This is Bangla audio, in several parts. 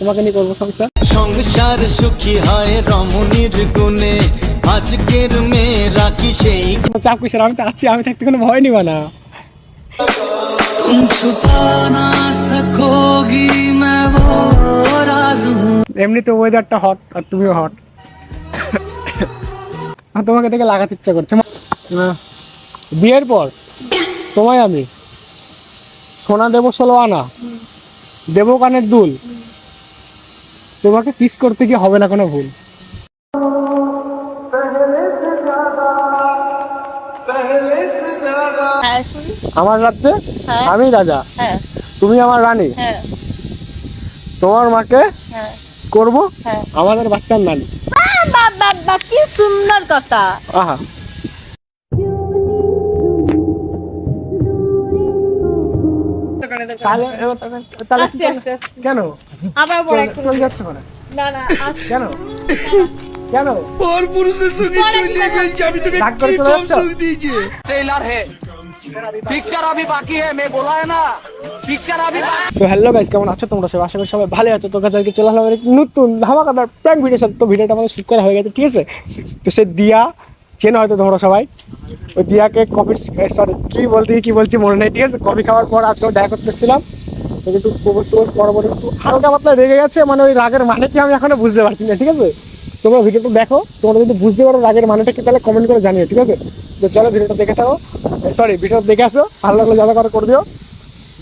তোমাকে নিয়ে করব সংসার। সংসার সুখী হয় রমণীর গুণে। আজকের মেয়েরা কি সেই চাপ কিসের? আমি তো আছি আমি থাকতে কোনো ভয় নিবা না। এমনিতে ওয়েদারটা হট আর তুমিও হট আর তোমাকে দেখে লাগাতে ইচ্ছা করছে। বিয়ের পর তোমায় আমি সোনা দেবো ষোলো আনা দেবো কানের দুল। তোমাকে পিস করতে গিয়ে হবে না কোনো ভুল। হ্যাঁ আমার রাজ্যে? হ্যাঁ। আমি রাজা? হ্যাঁ। তুমি আমার রানী? তোমার মাকে করব? আমাদের বাচ্চার নানি কি সুন্দর কথা। আহা। কেন? আবার বড় একটা চলে যাচ্ছে মানে না না কেন? কেন? পর পুরুষের সঙ্গে চলে গেছে আমি তোকে ট্রেলার হে। পিকচার আমি বাকি হ্যাঁ মে না। সো হ্যালো গাইস কেমন আছো তোমরা? সবাই আশা করি সবাই ভালো আছো। তো কাদেরকে চলে আসলাম নতুন ধামাকাদার প্র্যাঙ্ক ভিডিওর সাথে। তো ভিডিওটা আমাদের শুট করা হয়ে গেছে ঠিক আছে? তো সে দিয়া চেনো হয়তো তোমরা সবাই। ওই দিয়াকে কফি সরি কী বলতে কী বলছি মনে নেই ঠিক আছে? কফি খাওয়ার পর আজকেও দেখা করতেছিলাম একটু হালকা পাতলা রেগে গেছে মানে ওই রাগের মানে কি আমি এখনও বুঝতে পারছি না ঠিক আছে? তোমরা ভিডিওটা দেখো তোমরা যদি বুঝতে পারো রাগের মানেটা কি তাহলে কমেন্ট করে জানিও ঠিক আছে? তো চলো ভিডিওটা দেখে থাকো। সরি ভিডিওটা দেখে আসো ভালো লাগলে যাদা করে করে দিও।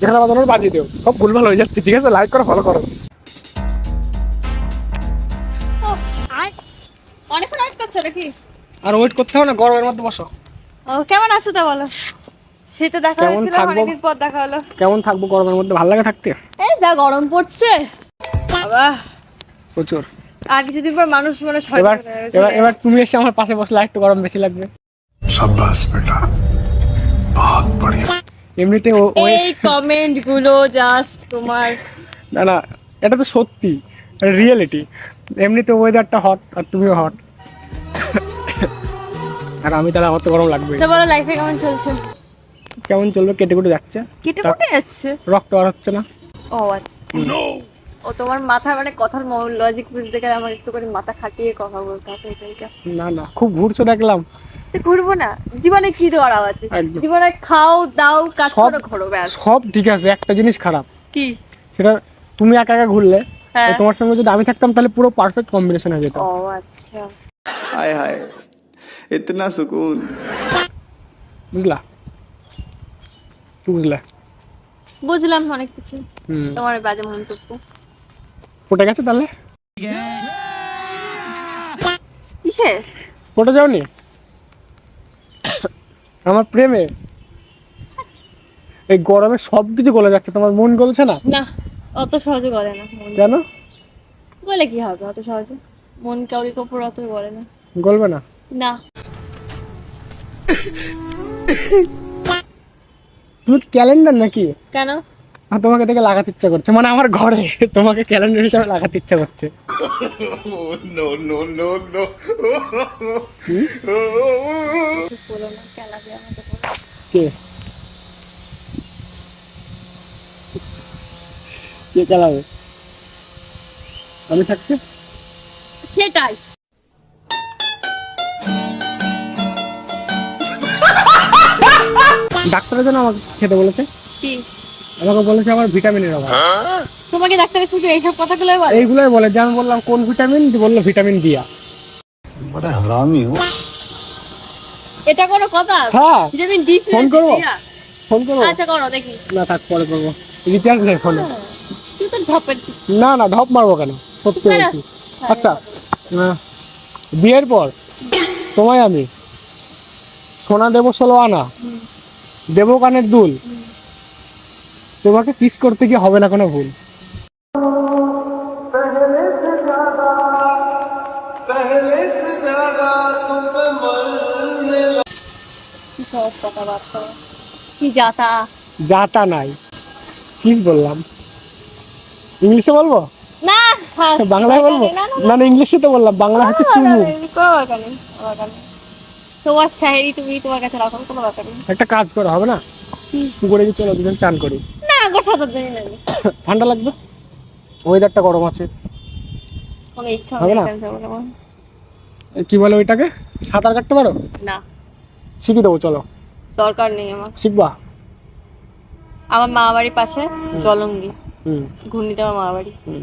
যেখানে বাজানোর বাজিয়ে দিও। সব ভুলভাল হয়ে যাচ্ছে ঠিক আছে? লাইক করো ফলো করো। অনেকক্ষণ ওয়েট করছ নাকি? আর ওয়েট করতে হবে না গরমের মধ্যে বসো। ও কেমন আছো তা বলো? দেখা হয়েছিল অনেকদিন পর দেখা হলো। কেমন থাকব গরমের মধ্যে? ভালো লাগে থাকতে? এই যা গরম পড়ছে। বাবা। প্রচুর। আর কিছুদিন পর মানুষ এবার এবার এবার তুমি এসে আমার পাশে বসলে একটু গরম বেশি লাগবে। বেটা। বহুত বড়িয়া। এমনিতে ও এই কমেন্টগুলো জাস্ট তোমার না না এটা তো সত্যি। রিয়েলিটি এমনিতে ওয়েদারটা হট আর তুমিও হট আর আমি তাহলে আমার তো গরম লাগবে তো লাইফে কেমন চলছে? কেমন চলবে কেটে কুটে যাচ্ছে? কেটে কুটে যাচ্ছে? রক্ত আর হচ্ছে না? ও আচ্ছা। ও তোমার মাথা মানে কথার লজিক বুঝতে গেলে আমার একটু করে মাথা খাটিয়ে কথা বলতে হবে। না না খুব ঘুরছো দেখলাম। তো ঘুরবো না। জীবনে কি দৌড়াও আছে? জীবনে খাও দাও কাজ করো ঘোরো ব্যাস। সব ঠিক আছে একটা জিনিস খারাপ। কি? সেটা তুমি একা একা ঘুরলে হ্যাঁ। তোমার সঙ্গে যদি আমি থাকতাম তাহলে পুরো পারফেক্ট কম্বিনেশন হয়ে যেত। ও আচ্ছা। হায় হায় ইতনা সুকুন। বুঝলা? কি বুঝলা? বুঝলাম অনেক কিছু। তোমার বাজে মন্তব্য। পটে গেছে তাহলে? কিসে পটে যাওনি? আমার প্রেমে। এই গরমে সব কিছু গলে যাচ্ছে তোমার মন গলছে না? না অত সহজে করে না কেন? বলে কি হবে অত সহজে? মন কাউরি কাপড় অত করে না। গলবে না? না। তুমি ক্যালেন্ডার নাকি? কেন? আর তোমাকে দেখে লাগাতে ইচ্ছা করছে। মানে আমার ঘরে তোমাকে ক্যালেন্ডার হিসাবে লাগাতে ইচ্ছা করছে। কিছু বলো না কেলাবে আমাকে কে? কে চালাবে? আমি থাকছি? সেটাই। ডাক্তারের জন্য আমাকে খেতে বলেছে? কি? আমাকে বলেছে আমার ভিটামিনের অভাব। হ্যাঁ? তোমাকে ডাক্তারে শুধু এইসব কথাগুলো বলে? এইগুলাই বলে যে আমি বললাম কোন ভিটামিন? বলল ভিটামিন দিয়া বড় হারামি ও এটা কোনো কথা? হ্যাঁ। ভিটামিন ডি ফোন করব? ফোন করব? আচ্ছা করো দেখি। না থাক পরে করব। রিচার্জ নেই ফোনে। তুই তো ঢপ না না ঢপ মারবো কেন? সত্যি বলছি। আচ্ছা বিয়ের পর তোমায় আমি সোনা দেব ষোলো আনা। দেবো কানের দুল। তোমাকে কিস করতে গিয়ে হবে না কোনো ভুল। কি যাতা? যাতা নাই। কিস বললাম। ইংলিশে বলব? না। বাংলায় বলব? না, না, না। না ইংলিশে তো বললাম। বাংলা হচ্ছে চুমু। তোমার শায়েরি তুমি তোমার কাছে রাখো কোনো ব্যাপার নেই। একটা কাজ করা হবে না? পুকুরে গিয়ে চলো দুজন চান করি। না গো সাঁতার জানি না। ঠান্ডা লাগবে? ওয়েদারটা গরম আছে। কোনো ইচ্ছা হবে না? কি বলে ওইটাকে? সাঁতার কাটতে পারো? না। শিখিয়ে দেবো চলো। দরকার নেই আমার। শিখবা? আমার মা বাড়ির পাশে জলঙ্গি। ঘূর্ণিতে আমার মা বাড়ি হুম।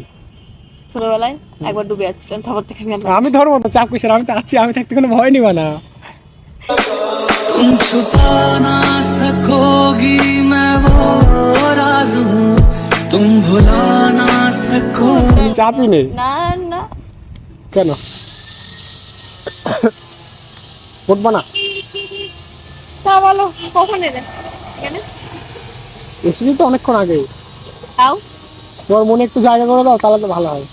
ছোটবেলায় একবার ডুবে যাচ্ছিলাম তারপর থেকে আমি আমি ধরবো তো চাপ কিসের? আমি তো আছি আমি থাকতে কোনো ভয় নিবা না। तुम छुपा ना सकोगी मैं वो राज हूँ तुम भुला ना सको চাপই নেই না না কেন উঠবো না তা বলো কখন এলে কেন এসেছি তো অনেকক্ষণ আগে তাও তোমার মনে একটু জায়গা করে দাও তাহলে তো ভালো হয়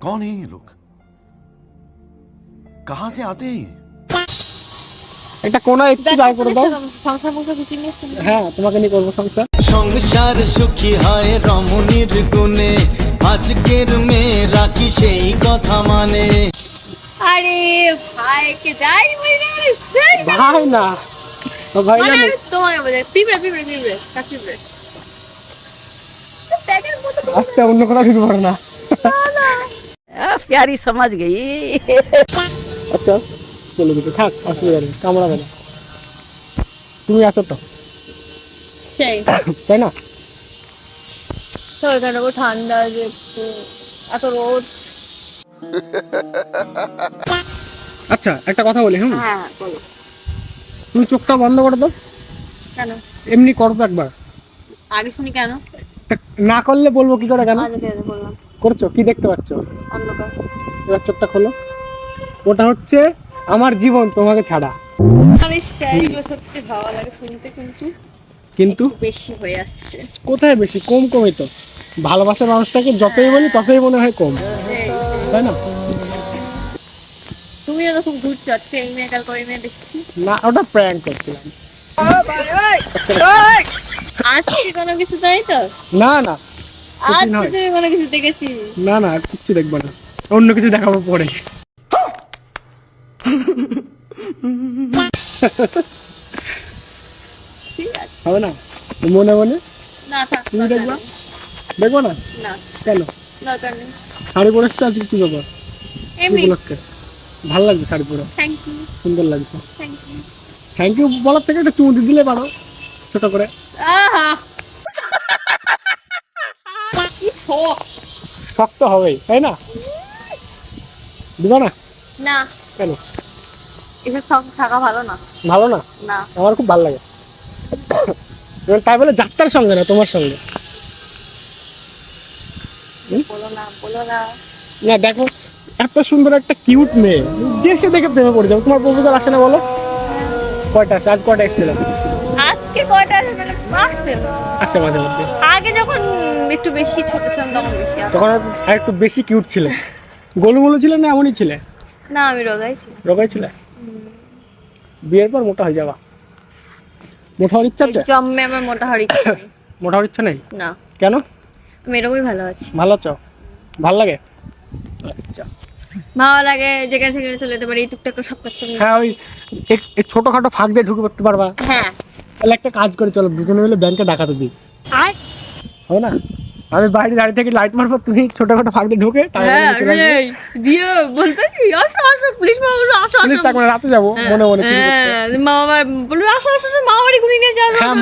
कौन है ये लोग कहां से आते हैं ये একটা কোনা একটু দাঁড় করে দাও। সংসার সংসার কিছু নিয়ে হ্যাঁ তোমাকে নিয়ে করব সংসার। সংসার সুখী হয় রমণীর গুণে আজকের মেয়েরা রাখি সেই কথা মানে। আরে ভাই কে যাই মেরে ভাই না তো ভাই না মানে তোমার বলে পিঁপড়ে পিঁপড়ে পিঁপড়ে পিঁপড়ে আস্তে অন্য কথা ঠিক পারে না। প্যারি সমাজ গেই। আচ্ছা। চলে দিতে থাক অসুবিধা নেই কামড়াবে না তুমি আছো তো? সেই। তাই না? তো এখানে ঠান্ডা যে এত রোদ। আচ্ছা একটা কথা বলি হ্যাঁ তুমি চোখটা বন্ধ করে দাও। কেন? এমনি করো তো একবার। আগে শুনি কেন? না করলে বলব কি করে কেন? করছ? কি দেখতে পাচ্ছ? অন্ধকার। এবার চোখটা খোলো। ওটা হচ্ছে আমার জীবন তোমাকে ছাড়া। ভালো লাগে শুনতে কিন্তু। কিন্তু? বেশি হয়ে যাচ্ছে। কোথায় বেশি? কম কমই তো। ভালোবাসার মানুষটাকে যতই বলি ততই মনে হয় কম। তাই না? তুমিও তো খুব ঘুরছো আজকে এই মেয়ে কাল করে মেয়ে দেখছি। না ওটা প্র্যাঙ্ক করছিলাম। আজকে কোনো কিছু তাই তো? না না আজকে তুমি কোনো কিছু দেখেছি না না কিচ্ছু দেখব না। অন্য কিছু দেখাবো পরে। হবে না? মনে মনে? তুমি দেখবা? দেখব না? কেন? শাড়ি পরে এসছে আজকে কি ব্যাপার? উপলক্ষে? ভালো লাগছে শাড়ি পরে? সুন্দর লাগছে। থ্যাংক ইউ বলার থেকে একটা চুমু দিলে পারো ছোট করে। শক্ত হবেই তাই না? দিবা না? না। কেন? এসব থাকা ভালো না। ভালো না? না। আমার খুব ভালো লাগে। তাই বলে যাত্রার সঙ্গে না তোমার সঙ্গে। বলো না বলো না। না দেখো এত সুন্দর একটা কিউট মেয়ে। যে সে দেখে প্রেমে পড়ে যাবে। তোমার প্রপোজাল আসে না বলো? কয়টা আসে? আজ কয়টা এসেছিলাম আজকে কয়টা আছে মানে। আসে মাঝে মধ্যে। আগে যখন একটু বেশি ছোট ছিলাম তখন বেশি তখন আর একটু বেশি কিউট ছিলে। গোলুমোলু ছিলে না এমনই ছিলে? না আমি রোজাই ছিলাম। রোগাই ছিলে? বিয়ের পর মোটা হয়ে যাবা। মোটা হওয়ার ইচ্ছা আছে? জন্মে আমার মোটা হওয়ার ইচ্ছা নেই। মোটা হওয়ার ইচ্ছা নেই? না। কেন? আমি এরকমই ভালো আছি। ভালো আছো? ভালো লাগে? আচ্ছা। ভালো লাগে যেখানে সেখানে চলে যেতে পারি এই টুকটাক সব করতে। হ্যাঁ ওই এই ছোটখাটো ফাঁক দিয়ে ঢুকে পড়তে পারবা। হ্যাঁ। তাহলে একটা কাজ করে চলো দুজনে মিলে ব্যাংকে ডাকাতে দিই। আয়। হবে না? আমি বাইরে দাঁড়িয়ে থেকে লাইট মারবো তুমি ছোটখাটো ফাঁক দিয়ে ঢুকে হ্যাঁ দিয়ে বলতে কি আসো আসো পুলিশ আসো পুলিশ না, রাতে যাব মনে মনে চুরি হ্যাঁ মামা বলবে আসো আসো মামা বাড়ি ঘুরিয়ে নিয়ে হ্যাঁ।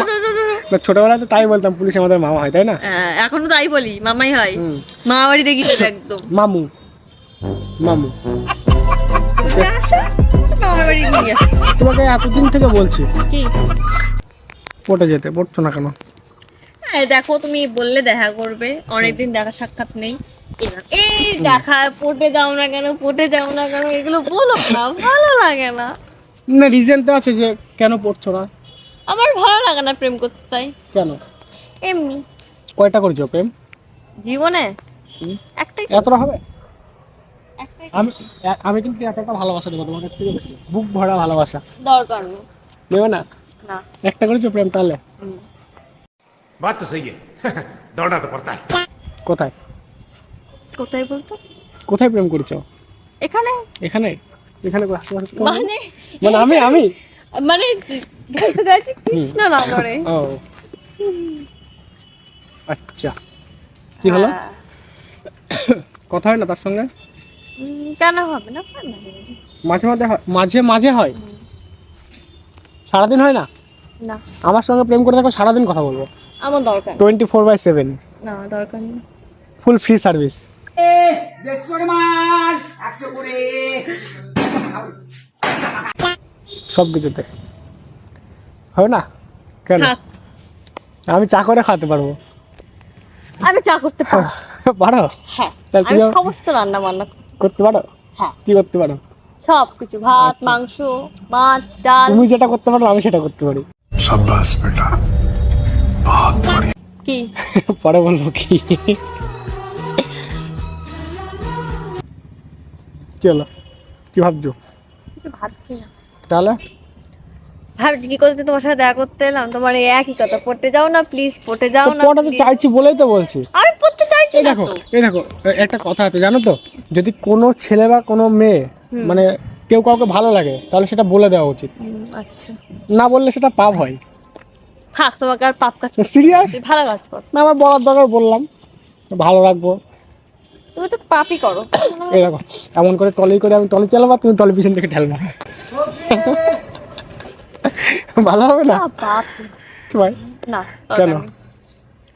না, ছোটবেলায় তো তাই বলতাম পুলিশ আমাদের মামা হয় তাই না? হ্যাঁ, এখনও তাই বলি মামাই হয়। মামা বাড়ি দেখি একদম। মামু। মামু। তোমাকে এতদিন থেকে বলছি। কি? পটে যেতে পড়ছো না কেন? হ্যাঁ দেখো তুমি বললে দেখা করবে। অনেকদিন দেখা সাক্ষাৎ নেই। এই দেখা পটে যাও না কেন পটে যাও না কেন এগুলো বলো না ভালো লাগে না। না রিজন তো আছে যে কেন পড়ছো না? আমার ভালো লাগে না প্রেম করতে তাই। কেন? এমনি। কয়টা করেছ প্রেম? জীবনে? একটাই এতটা হবে? আমি আমি কিন্তু এতটা ভালোবাসা দেবো তোমাদের থেকে বেশি। বুক ভরা ভালোবাসা। দরকার নেই। নেবে না? না। একটা করেছ প্রেম তাহলে? বাত তো সহি দৌড়াতে পড়তা কোথায়? কোথায় বলতো? কোথায় প্রেম এখানে। এখানে? এখানে মানে মানে আমি আমি? মানে আচ্ছা। কি হলো? কথা হয় না তার সঙ্গে? কেন হবে না? মাঝে মাঝে মাঝে মাঝে হয়? সারাদিন হয় না? না। আমার সঙ্গে প্রেম করে থাকো সারাদিন কথা বলব। আমার দরকার নেই। টোয়েন্টি ফোর বাই সেভেন না দরকার নেই ফুল ফ্রি সার্ভিস সব কিছুতে হবে না কেন থাক আমি চা করে খাওয়াতে পারবো আমি চা করতে পারবো পারো হ্যাঁ তাহলে আমি তুমি- সমস্ত রান্না বান্না করি। করতে পারো হ্যাঁ কি করতে পারো সব কিছু ভাত মাংস মাছ ডাল তুমি যেটা করতে পারো আমি সেটা করতে পারি शाबाश बेटा बहुत बढ़िया কি? পরে বলব কি। কি হলো কি ভাবছ? কিছু ভাবছি না। তাহলে? ভাবছি কি করতে তোমার সাথে দেখা করতে এলাম। তোমার এই একই কথা পড়তে যাও না প্লিজ পড়তে যাও না পড়াতে please। চাইছি বলেই তো বলছি। আমি পড়তে চাইছি এই দেখো এই দেখো একটা কথা আছে জানো তো? যদি কোনো ছেলে বা কোনো মেয়ে মানে কেউ কাউকে ভালো লাগে তাহলে সেটা বলে দেওয়া উচিত। আচ্ছা। না বললে সেটা পাপ হয়। থাক তোমাকে আর পাপ কাজ সিরিয়াস ভালো কাজ করো। না আমার বলার দরকার বললাম। ভালো রাখব। তুমি তো পাপই করো। এই দেখো এমন করে টলি করে আমি টলি চালাবো তুমি টলি পিছন থেকে ঠেলবা। ভালো হবে না? পাপ ভাই না কেন?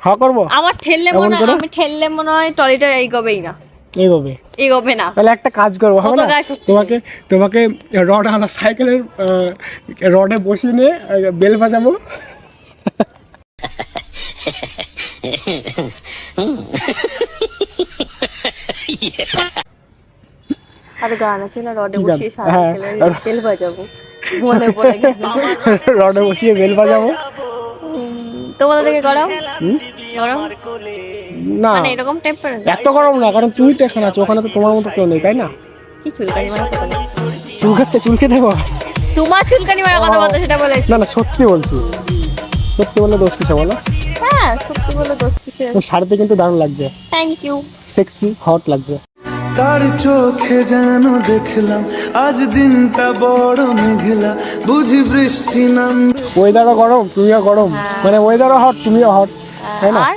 হ্যাঁ করব? আমার ঠেললে মনে হয় আমি ঠেললে মনে হয় টলিটা এগোবেই না। এইভাবে এগোবে না। তাহলে একটা কাজ করব হবে না? তোমাকে তোমাকে রড আলা সাইকেলের রডে বসিয়ে নিয়ে বেল বাজাবো। আর গান আছে না রডে বসিয়ে হ্যাঁ। বাজাবো। মনে পড়ে গেল রডে বসিয়ে বেল বাজাবো? তোমাদের গরম? গরম? না। মানে এরকম এত গরম না কারণ তুমি তো এখানে আছো ওখানে তো তোমার মতো কেউ নেই তাই না? কি চুলকানি মারা কথা চুলকাচ্ছে চুলকে দেবো? তোমার চুলকানি মারা কথা বলতো সেটা বলেছি। না না সত্যি বলছি। সত্যি বললে দোষ কিছু বলো? হ্যাঁ সত্যি বলে দোষ কিছু শাড়িতে কিন্তু দারুণ লাগছে। থ্যাংক ইউ সেক্সি হট লাগছে। তার চোখে যেন দেখলাম আজ দিনটা বড় মেঘলা। বুঝি বৃষ্টি নামবে। ওয়েদারও গরম তুমিও গরম। মানে ওয়েদারও হট তুমিও হট তাই না? আর?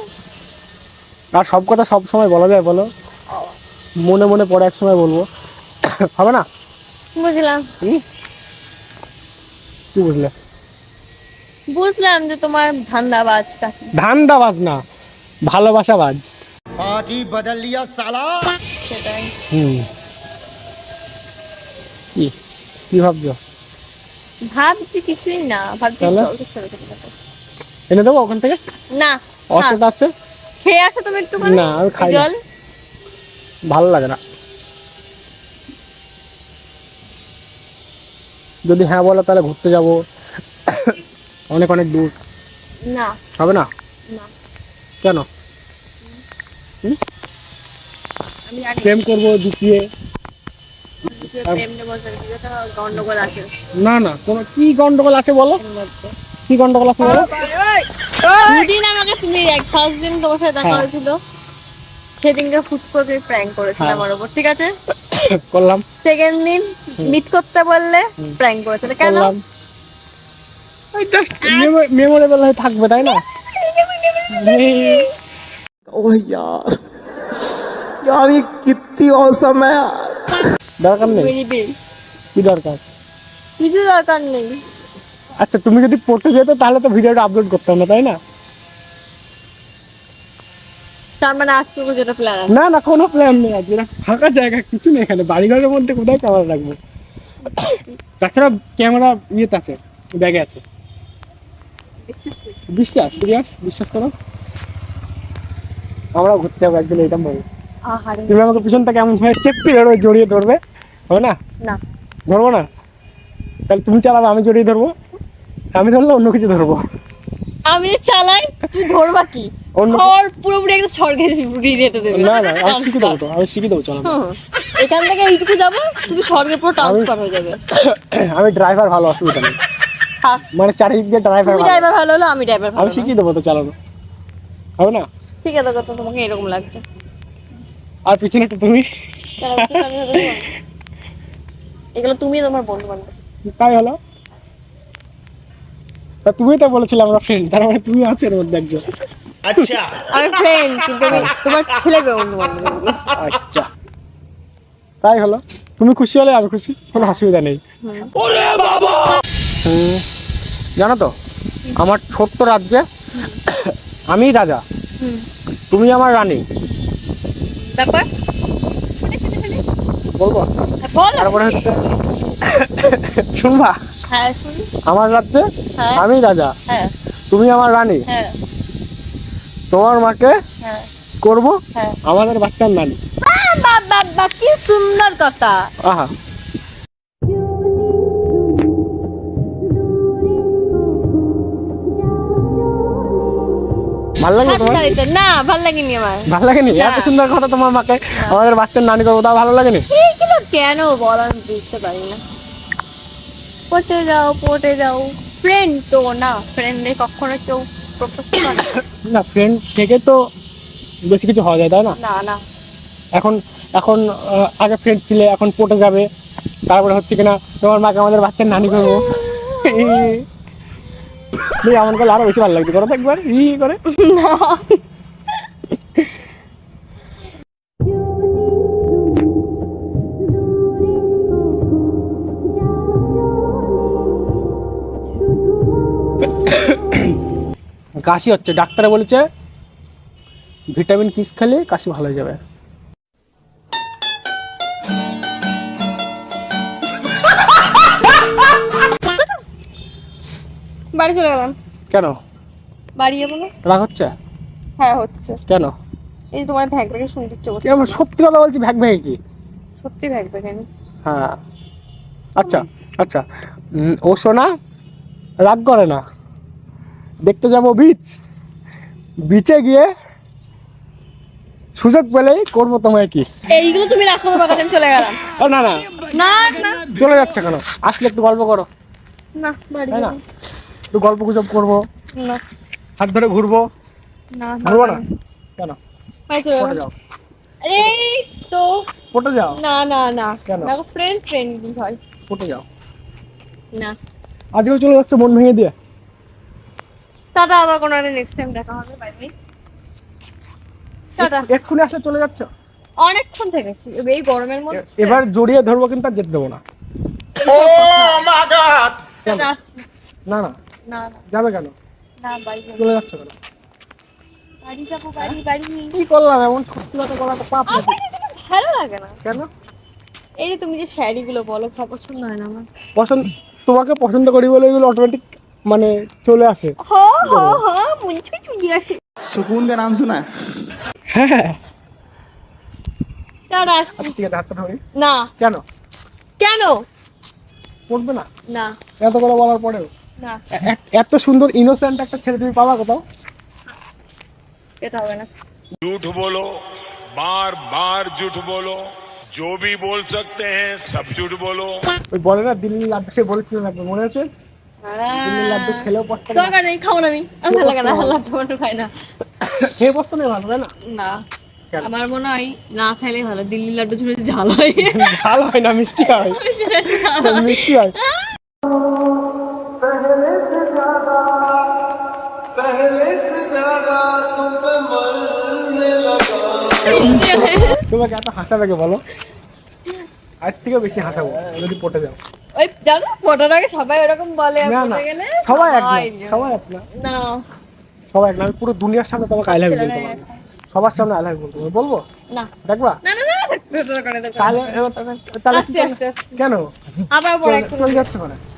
আর সব কথা সব সময় বলা যায় বলো। মনে মনে পরে এক সময় বলব। হবে না? বুঝলাম। কি বুঝলে? বুঝলাম যে তোমার ধান্দাবাজটা। কি। ধান্দা বাজ না ভালোবাসা বাজ সেটাই। হুম। কি কি ভাবছ? ভাবছি কিছুই না ভাবছি। এনে দেবো ওখান থেকে? না অটোটা আছে খেয়ে আসো তুমি একটু না, আমি খাই জল। ভালো লাগে না। যদি হ্যাঁ বলো তাহলে ঘুরতে যাব। অনেক অনেক দূর। না। হবে না? না। কেন? প্রেম করব দ্বিতীয় যে প্রেম নেব যেটা গন্ডগোল আছে। না না কোনো কি গন্ডগোল আছে বলো? কি গন্ডগোল আছে বলো? দুদিন আমাকে তুমি এক ফার্স্ট দিন তোমার সাথে দেখা হ্যাঁ। হয়েছিল। সেদিনকে ফুটকো প্র্যাঙ্ক করেছিল হ্যাঁ। আমার উপর ঠিক আছে? করলাম। সেকেন্ড দিন মিট করতে বললে প্র্যাঙ্ক করেছিল। কেন? মেমোরেবল হয়ে থাকবে তাই না ओह यार यार ये कितनी औसम है यार দরকার নেই বুঝবি কি দরকার কিছু দরকার নেই আচ্ছা তুমি যদি পড়তে যেতে তাহলে তো ভিডিওটা আপলোড করতাম না তাই না তার মানে আজকে যেটা প্ল্যান আছে না না কোনো প্ল্যান নেই আজকে না ফাঁকা জায়গা কিছু নেই এখানে বাড়িঘরের মধ্যে কোথায় ক্যামেরা রাখবো তাছাড়া ক্যামেরা ইয়েতে আছে ব্যাগে আছে বিশ্বাস সিরিয়াস বিশ্বাস করো? আমরা ঘুরতে যাব একদিন বলব আহারে। তুমি আমাকে পিছন থেকে এমন ভাবে চেপি ধরো জড়িয়ে ধরবে হবে না? না। ধরবো না? তাহলে তুমি চালাবে আমি জড়িয়ে ধরবো? আমি ধরলে অন্য কিছু ধরবো? আমি চালাই তুই ধরবা কি? খড় পুরোপুরি একটা স্বর্গে উড়িয়ে যেতে দেবে। না না আমি শিখে দেবো তো আমি শিখে দেবো চালাবো এখান থেকে এইটুকু যাব তুমি স্বর্গে পুরো ট্রান্সফার হয়ে যাবে। আমি ড্রাইভার ভালো অসুবিধা নেই। মানে চারিদিক দিয়ে ড্রাইভার তুমি ড্রাইভার ভালো হলো আমি ড্রাইভার ভালো আমি শিখিয়ে দেবো তো চালানো। হবে না? ঠিক আছে তো তোমাকে এরকম লাগছে। আর পিছনে তো তুমি? এগুলো তুমি তোমার বন্ধু বান্ধব তাই হলো? তা তুমি তো বলেছিলে আমরা ফ্রেন্ড তার মানে তুমি আছো এর মধ্যে একজন। আমি ফ্রেন্ড কিন্তু আমি তোমার ছেলে বন্ধু বান্ধব আচ্ছা। তাই হলো? তুমি খুশি হলে আমি খুশি কোনো অসুবিধা নেই। হুম, জানো তো আমার ছোট্ট রাজ্যে আমি রাজা তুমি আমার রানী। ব্যাপার? বলব? তারপরে হচ্ছে শুনবা? হ্যাঁ আমার রাজ্যে হ্যাঁ। আমি রাজা হ্যাঁ। তুমি আমার রানী। তোমার মাকে করব আমাদের বাচ্চার নানি। কি সুন্দর কথা। আহা। ভালো লাগে তোমার না ভালো লাগেনি আমার। ভালো লাগেনি এত সুন্দর কথা তোমার মাকে আমাদের বাচ্চার নানি করব ভালো লাগেনি এইগুলো কেন বল আমি বুঝতে পারি না। যাও যাও। ফ্রেন্ড তো না ফ্রেন্ডে কখনো কেউ প্রপোজ করে না। না ফ্রেন্ড থেকে তো বেশি কিছু হওয়া যায় তাই না? না না। এখন এখন আগে ফ্রেন্ড ছিলে এখন পটে যাবে। তারপরে হচ্ছে কিনা তোমার মাকে আমাদের বাচ্চার নানি করব। এই এমন করলে আরও বেশি ভালো লাগছে। করো তো একবার। ই করে। কাশি হচ্ছে। ডাক্তারে বলেছে, ভিটামিন কিস খেলে কাশি ভালো হয়ে যাবে। বাড়ি চলে গেলাম। কেন? বাড়ি যাব না। রাগ হচ্ছে? হ্যাঁ হচ্ছে। কেন? এই তোমার ভ্যাগ ভ্যাগে শুনতে ইচ্ছে করছে। আমি সত্যি কথা বলছি ভ্যাগ ভ্যাগে কি? সত্যি ভ্যাগ ভ্যাগ আমি। হ্যাঁ। আচ্ছা আচ্ছা। ও সোনা রাগ করে না। দেখতে যাব বিচ বিচে গিয়ে সুযোগ পেলেই করব তোমায় কিস এইগুলো তুমি রাখো তোমার কাছে চলে গেলাম। না না। না না। চলে যাচ্ছে কেন? আসলে একটু গল্প করো। না বাড়ি না। একটু গল্প গুজব করব। না। হাত ধরে ঘুরবো। না ঘুরবো না। কেন? চলে যাও। এই তো। পটে যাও? না না না। কেন? দেখো ফ্রেন্ড ফ্রেন্ডলি হয়। পটে যাও। না। আজকেও চলে যাচ্ছে মন ভেঙে দিয়ে। টাটা আবার কোনো একটা নেক্সট টাইম দেখা হবে বাই বাই টাটা এক্ষুনি আসলে চলে যাচ্ছ? অনেকক্ষণ থেকেছি এই গরমের মধ্যে এবার জড়িয়ে ধরবো কিন্তু আর যেতে দেবো না। টাটা, আসছি। না না না। যাবে কেন? শাড়িগুলো বলে মানে চলে আসে। নাম শোনা। হ্যাঁ। আচ্ছা, না কেন? কেন? পড়বে না? না। এত করে বলার পরেও। এত সুন্দর ইনোসেন্ট একটা ছেলে তুমি পাবা কোথাও এটা হবে না झूठ बोलो बार बार झूठ बोलो जो भी बोल सकते हैं सब झूठ बोलो ওই বলে না দিল্লি লাড্ডু সে বলেছিল না একবার, মনে আছে দিল্লি লাড্ডু খেলেও পস্তা দরকার নেই খাও না আমি আমি ভালো লাগে না লাড্ডু মাড্ডু খাই না খেয়ে পস্তা নেই ভালো তাই না না কেন? আমার মনে হয় না খাইলে ভালো দিল্লি লাড্ডু ঝুড়ে ঝাল হয় ভালো হয় না মিষ্টি হয় মিষ্টি হয় তোমাকে এত হাসাবে কে বলো আজ থেকে বেশি হাসাবো যদি পটে যাও ওই জানো আগে সবাই ওরকম বলে না না গেলে সবাই এক না সবাই এক না না সবাই এক না আমি পুরো দুনিয়ার সামনে তোমাকে আই লাভ বলতে পারব সবার সামনে আই লাভ বলতে বলব না দেখবা না না না। তাহলে তাহলে। কেন আবার একটা যাচ্ছে মানে